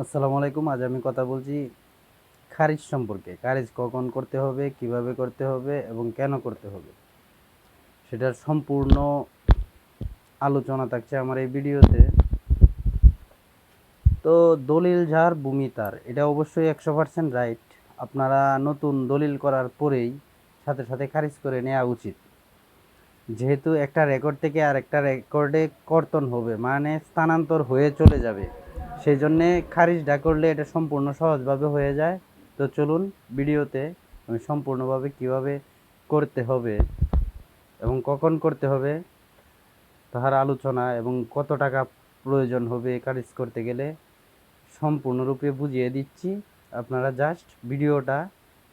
আসসালামু আলাইকুম। আজ আমি কথা বলছি খারিজ সম্পর্কে। খারিজ কখন করতে হবে, কীভাবে করতে হবে এবং কেন করতে হবে? সেটার সম্পূর্ণ আলোচনা থাকছে আমার এই ভিডিওতে। তো দলিল যার, ভূমি তার, এটা অবশ্যই একশো পার্সেন্ট রাইট আপনারা নতুন দলিল করার পরেই সাথে সাথে খারিজ করে নেওয়া উচিত। যেহেতু একটা রেকর্ড থেকে আর একটা রেকর্ডে কর্তন হবে মানে স্থানান্তর হয়ে চলে যাবে। সেই জন্যে খারিজটা করলে এটা সম্পূর্ণ সহজভাবে হয়ে যায়। তো চলুন ভিডিওতে আমি সম্পূর্ণভাবে কীভাবে করতে হবে এবং কখন করতে হবে তাহার আলোচনা এবং কত টাকা প্রয়োজন হবে খারিজ করতে গেলে সম্পূর্ণরূপে বুঝিয়ে দিচ্ছি। আপনারা জাস্ট ভিডিওটা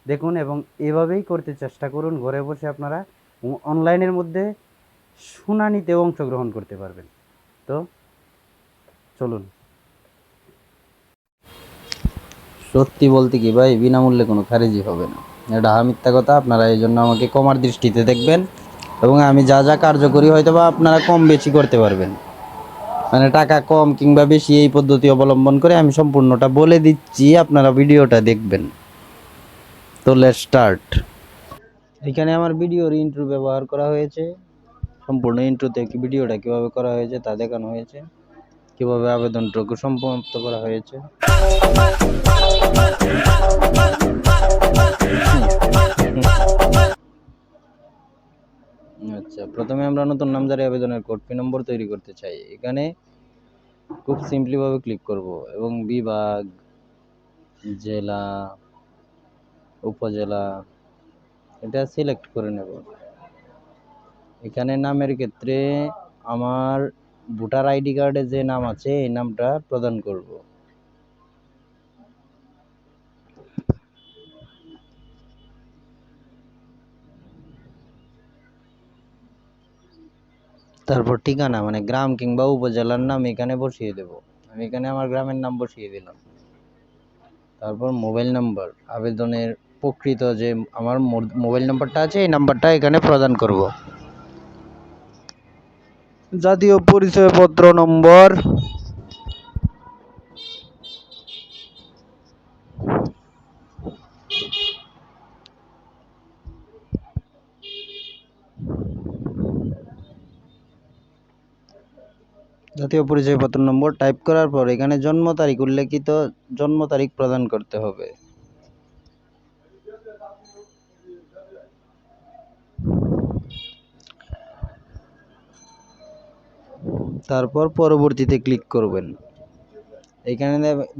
দেখুন এবং এভাবেই করতে চেষ্টা করুন। ঘরে বসে আপনারা অনলাইনের মধ্যে শুনানিতে অংশগ্রহণ করতে পারবেন। তো চলুন। সত্যি বলতে কি ভাই, বিনামূল্যে কোনো খারিজি হবে না। এটা মিথ্যা কথা, আপনারা এই জন্য আমাকে কমার দৃষ্টিতে দেখবেন এবং আমি যা যা কার্যকরী হয়তো বা আপনারা কম বেশি করতে পারবেন। মানে টাকা কম কিংবা বেশি এই পদ্ধতি অবলম্বন করে আমি সম্পূর্ণটা বলে দিচ্ছি, আপনারা ভিডিওটা দেখবেন। তো লেট স্টার্ট এখানে আমার ভিডিওর ইন্ট্রো ব্যবহার করা হয়েছে। সম্পূর্ণ ইন্ট্রোতে ভিডিওটা কীভাবে করা হয়েছে তা দেখানো হয়েছে। কীভাবে আবেদনটুকু সমাপ্ত করা হয়েছে? আচ্ছা প্রথমে আমরা নতুন নামজারি আবেদনের কোড পি নম্বর তৈরি করতে চাই। এখানে খুব সিম্পলিভাবে ক্লিক করব এবং বিভাগ, জেলা, উপজেলা, এটা সিলেক্ট করে নেব। এখানে নামের ক্ষেত্রে আমার ভোটার আইডি কার্ডে যে নাম আছে, এই নামটা প্রদান করব। তারপর ঠিকানা মানে গ্রাম কিংবা উপজেলার নাম এখানে বসিয়ে দেব। আমি এখানে আমার গ্রামের নাম বসিয়ে দিলাম। তারপর মোবাইল নাম্বার, আবেদনের প্রকৃত যে আমার মোবাইল নাম্বারটা আছে, এই নাম্বারটা এখানে প্রদান করব। জাতীয় পরিচয়পত্র নম্বর জাতীয় পরিচয়পত্র নম্বর টাইপ করার পর এখানে জন্ম তারিখ উল্লেখিত জন্ম তারিখ প্রদান করতে হবে। তারপর পরবর্তীতে ক্লিক করবেন। এখানে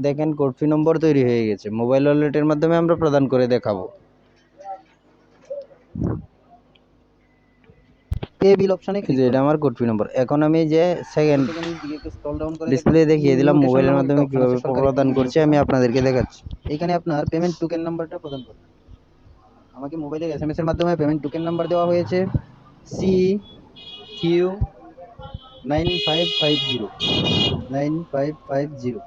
দেখেন কোড ফি নম্বর তৈরি হয়ে গেছে। মোবাইল ওয়ালেটের মাধ্যমে আমরা প্রদান করে দেখাবো। পে বিল অপশনে যে এটা আমার কোড ফি নম্বর এখন আমি যে সেকেন্ড স্ক্রল ডাউন করে ডিসপ্লে দেখিয়ে দিলাম মোবাইলের মাধ্যমে কীভাবে প্রদান করছি আমি আপনাদেরকে দেখাচ্ছি। এখানে আপনার পেমেন্ট টোকেন নাম্বারটা প্রদান করুন। আমাকে মোবাইলের এসএমএস এর মাধ্যমে পেমেন্ট টোকেন নাম্বার দেওয়া হয়েছে। C Q nine five five zero. Nine five five zero.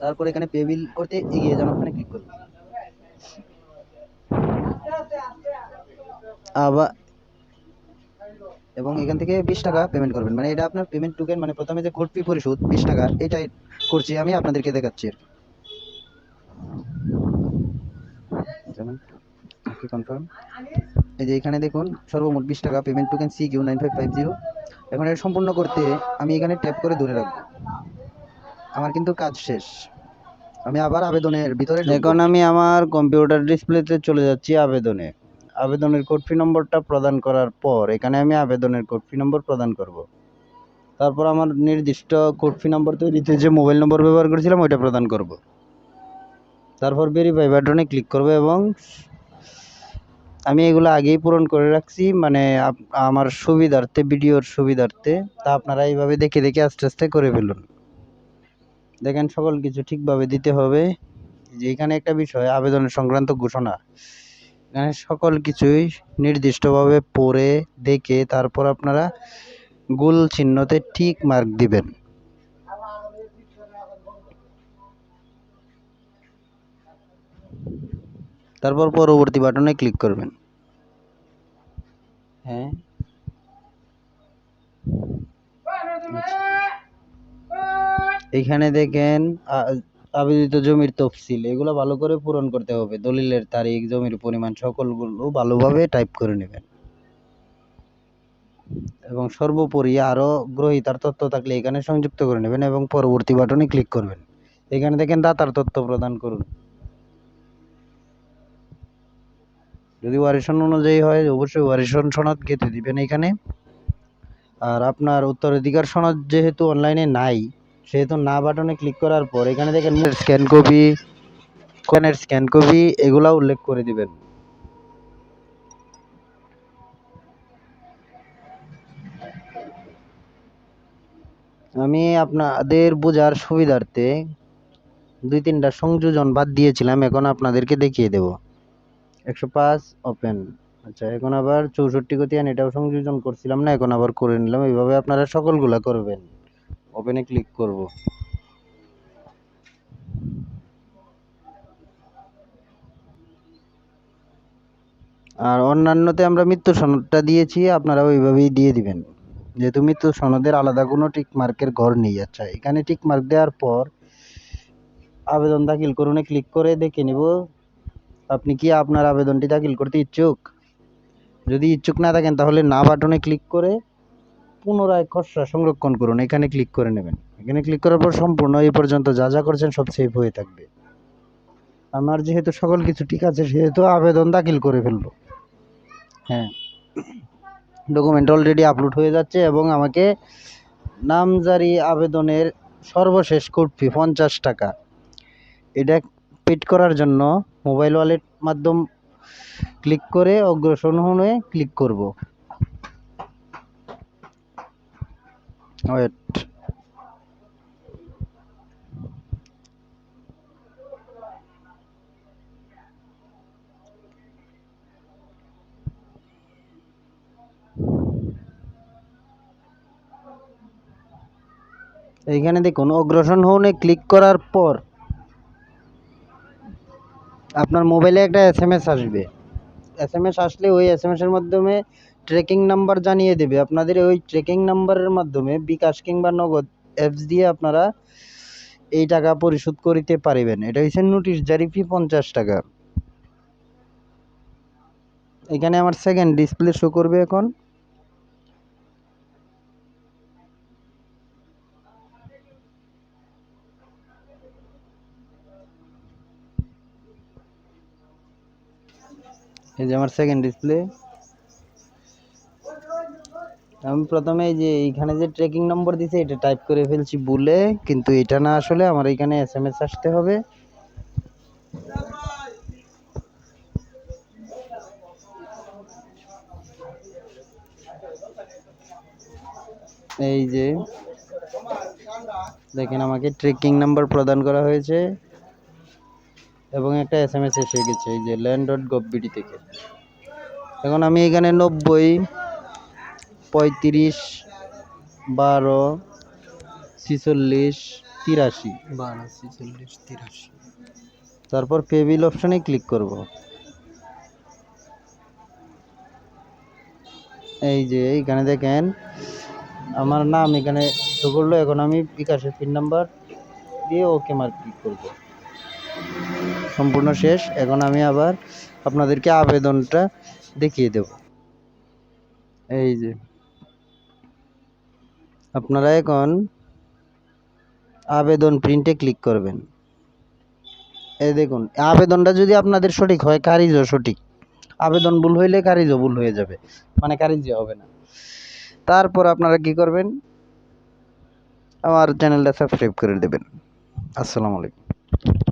তারপর এখানে পে বিল করতে এগিয়ে যান, ওখানে ক্লিক করুন। আবার এবং এখান থেকে বিশ টাকা পেমেন্ট করবেন। মানে এটা আপনার পেমেন্ট টোকেন মানে প্রথমে যে কোড ফি পরিশোধ, বিশ টাকা, এটাই করছি আমি, আপনাদেরকে দেখাচ্ছি আর কি। কনফার্ম এই যে এখানে দেখুন সর্বমোট বিশ টাকা payment token C Q nine five five zero এখন এটা সম্পূর্ণ করতে আমি এখানে ট্যাপ করে ধরে রাখব। আমার কিন্তু কাজ শেষ। আমি আবার আবেদনের ভিতরে এখন আমি আমার কম্পিউটার ডিসপ্লেতে চলে যাচ্ছি আবেদনে। আবেদনের কোড ফি নম্বরটা প্রদান করার পর এখানে আমি আবেদনের কোড ফি নম্বর প্রদান করব। তারপর আমার নির্দিষ্ট কোড ফি নম্বর তৈরিতে যে মোবাইল নম্বর ব্যবহার করেছিলাম, ওইটা প্রদান করব। তারপর ভেরিফাই বাটনে ক্লিক করব এবং আমি এগুলো আগেই পূরণ করে রাখছি মানে আমার সুবিধার্থে, ভিডিওর সুবিধার্থে। তা আপনারা এইভাবে দেখে দেখে আস্তে আস্তে করে ফেলুন। দেখেন সকল কিছু ঠিকভাবে দিতে হবে। যে এখানে একটা বিষয় আবেদনের সংক্রান্ত ঘোষণা। এখানে সকল কিছুই নির্দিষ্টভাবে পড়ে, দেখে, তারপর আপনারা গোল চিহ্নতে ঠিক মার্ক দিবেন। তারপর পরবর্তী বাটনে ক্লিক করবেন। হ্যাঁ। এইখানে দেখেন আবেদিত জমির তফসিল এগুলো ভালো করে পূরণ করতে হবে। দলিলের তারিখ জমির পরিমাণ সকলগুলো ভালোভাবে টাইপ করে নেবেন। এবং সর্বোপরি আরও গ্রহীতার তথ্য থাকলে এখানে সংযুক্ত করে নেবেন এবং পরবর্তী বাটনে ক্লিক করবেন। এখানে দেখেন দাতার তথ্য প্রদান করুন। যদি ওয়ারিশন অনুযায়ী হয়, অবশ্যই ওয়ারিশন সনদ গেঁথে দিবেন এখানে। আর আপনার উত্তরাধিকার সনদ যেহেতু অনলাইনে নাই, সেহেতু না বাটনে ক্লিক করার পর এখানে দেখেন স্ক্যান কপি কোনের স্ক্যান কপি এগুলা উল্লেখ করে দিবেন। আমি আপনাদের বোঝার সুবিধার্থে দুই তিনটা সংযোজন বাদ দিয়েছিলাম, এখন আপনাদেরকে দেখিয়ে দেব। একশো পাঁচ ওপেন আচ্ছা এখন আবার চৌষট্টি গতিয়ান এটাও সংযোজন করছিলাম না, এখন আবার করে নিলাম। এইভাবে আপনারা সকলগুলা করবেন। ওপেনে ক্লিক করব। আর অন্যান্যতে আমরা মৃত্যু সনদটা দিয়েছি, আপনারা ওইভাবেই দিয়ে দিবেন। যেহেতু মৃত্যু সনদের আলাদা কোনো টিক মার্কের ঘর নেই। আচ্ছা এখানে টিক মার্ক দেওয়ার পর আবেদন দাখিল করুনে ক্লিক করে দেখে নিব। আপনি কি আপনার আবেদনটি দাখিল করতে ইচ্ছুক? যদি ইচ্ছুক না থাকেন, তাহলে না বাটনে ক্লিক করে পুনরায় খসড়া সংরক্ষণ করুন। এখানে ক্লিক করে নেবেন। এখানে ক্লিক করার পর সম্পূর্ণ এই পর্যন্ত যা যা করছেন সব সেভ হয়ে থাকবে। আমার যেহেতু সকল কিছু ঠিক আছে, সেহেতু আবেদন দাখিল করে ফেলব। হ্যাঁ। ডকুমেন্ট অলরেডি আপলোড হয়ে যাচ্ছে এবং আমাকে নামজারি আবেদনের সর্বশেষ কোড ফি পঞ্চাশ টাকা। এটা পেড করার জন্য মোবাইল ওয়ালেট মাধ্যম ক্লিক করে অগ্রসর হয়ে ক্লিক করব। ওয়েট এইখানে দেখুন, অগ্রসর হনে ক্লিক করার পর আপনার মোবাইলে একটা এস এম এস আসবে। এস এম এস আসলে ওই এস এম এসের মাধ্যমে ট্রেকিং নাম্বার জানিয়ে দেবে। আপনাদের ওই ট্রেকিং নাম্বারের মাধ্যমে বিকাশ কিংবা নগদ অ্যাপস দিয়ে আপনারা এই টাকা পরিশোধ করিতে পারিবেন। এটা হচ্ছে নোটিশ জারি ফি পঞ্চাশ টাকা। এখানে আমার সেকেন্ড ডিসপ্লে শো করবে এখন। এই যে আমার সেকেন্ড ডিসপ্লে আমি প্রথমে এই যে এইখানে যে ট্রেকিং নম্বর দিছে, এটা টাইপ করে ফেলছি ভুলে, কিন্তু এটা না আসলে আমার এখানে এস এম এস আসতে হবে। এই যে, দেখেন আমাকে ট্রেকিং নাম্বার প্রদান করা হয়েছে। এবং একটা এস এম এস এসে গেছে এই যে ল্যান্ড ডট গভবিডি থেকে। এখন আমি এখানে নব্বই পঁয়ত্রিশ বারো ছিচল্লিশ তিরাশি। বারো ছেচল্লিশ তিরাশি। তারপর পেবিল অপশানে ক্লিক করব। এই যে এইখানে দেখেন আমার নাম এখানে করল এখন আমি বিকাশের পিন নাম্বার দিয়ে ওকে মার্ক ক্লিক করব। সম্পূর্ণ শেষ। এখন আমি আবার আপনাদেরকে আবেদনটা দেখিয়ে দেব। এই যে। আপনারা এখন আবেদন প্রিন্টে ক্লিক করবেন। এই দেখুন, আবেদনটা যদি আপনাদের সঠিক হয় কারিজ সঠিক। আবেদন ভুল হইলে কারিজ ভুল হয়ে যাবে। মানে কারিজও হবে না। তারপর আপনারা কি করবেন? আমার চ্যানেলটা সাবস্ক্রাইব করে দেবেন। আসসালামু আলাইকুম।